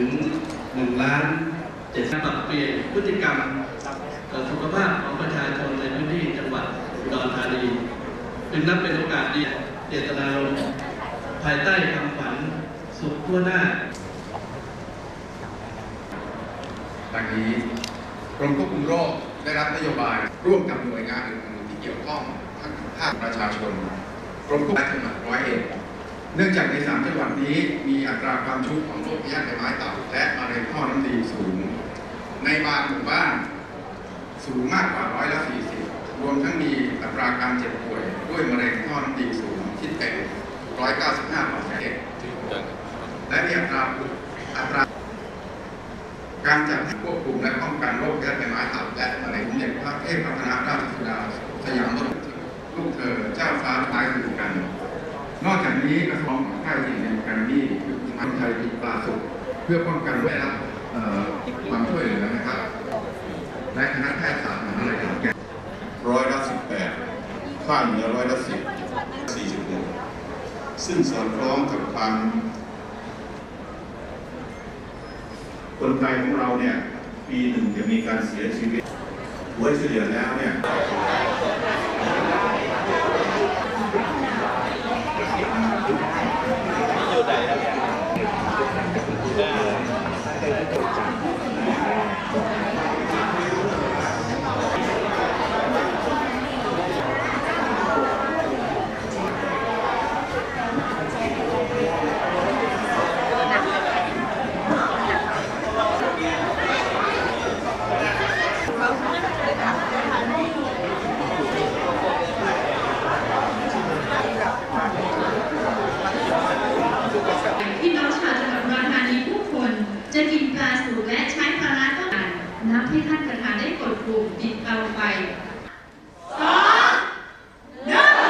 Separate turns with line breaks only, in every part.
ถึง1ล้านเจ็ดปรับเปลี่ยนพฤติกรรมสุขภาพของประชาชนในพื้นที่จังหวัดอุดรธานีจึงนับเป็นโอกาสดีเจตนารมณ์ภายใต้คำขวัญสุขทั่วหน้า
ดังนี้กรมควบคุมโรคได้รับนโยบายร่วมกับหน่วยงานอื่นๆที่เกี่ยวข้องทั้งภาคประชาชนกรมควบคุมจังหวัดร้อยเอ็ด เนื่องจากในสามจังหวัดนี้มีอัตราความชุกของโรคพยาธิใบไม้ตับและมะเร็งท่อน้ำดีสูง ในบางหมู่บ้านสูงมากกว่าร้อยละ40รวมทั้งมีอัตราการเจ็บป่วย ด้วยมะเร็งท่อน้ำดีสูงคิดเป็น195เปอร์เซ็นต์และมีอัตราอัตราการจัดควบคุมและป้องกันโรคยาในอกจากนี้กระทรวงของค่ายจิตในการนี้คือทางไทยติดปลาสุขเพื่อป้องกันได้รับเอ่อความช่วยเหลือนะครับและคณะแพทยศาสตร์มหาวิทยาลัยขอนแก่น
ร้อยละสิบแปดค่าเหนือร้อยละสิบสี่สิบหกซึ่งสอดคล้องกับความคนไทยของเราเนี่ยปีหนึ่งจะมีการเสียชีวิตหัวเฉลี่ยแล้วเนี่ย
พี่น้องชาวจังหวัดอุดรธานีผู้คน จะกินปลาสูตรและใช้ภาระต้องการนับให้ท่านประธาน ได้กดปุ่มปิดเตาไฟสองหนึ่ง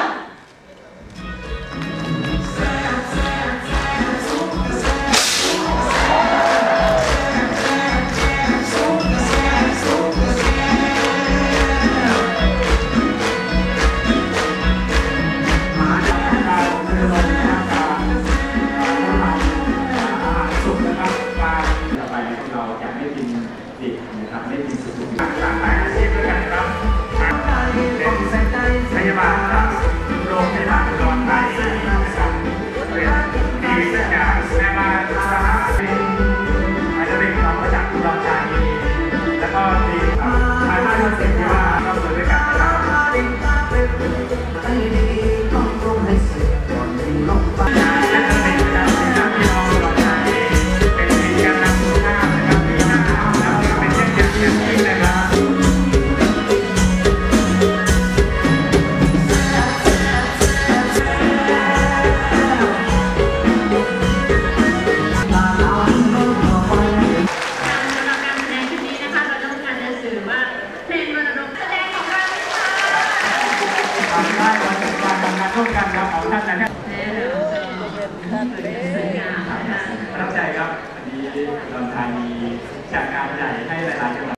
สุกนะครับปลาต่อไปนะครับ เราจะไม่กินดิบนะครับไม่กินสุดๆหลากหลายอาชีพด้วยกันครับเป็นพยาบาลจาก จครับวันนี้ลำธานีจัดงานใหญ่ให้หลายๆจังหวัด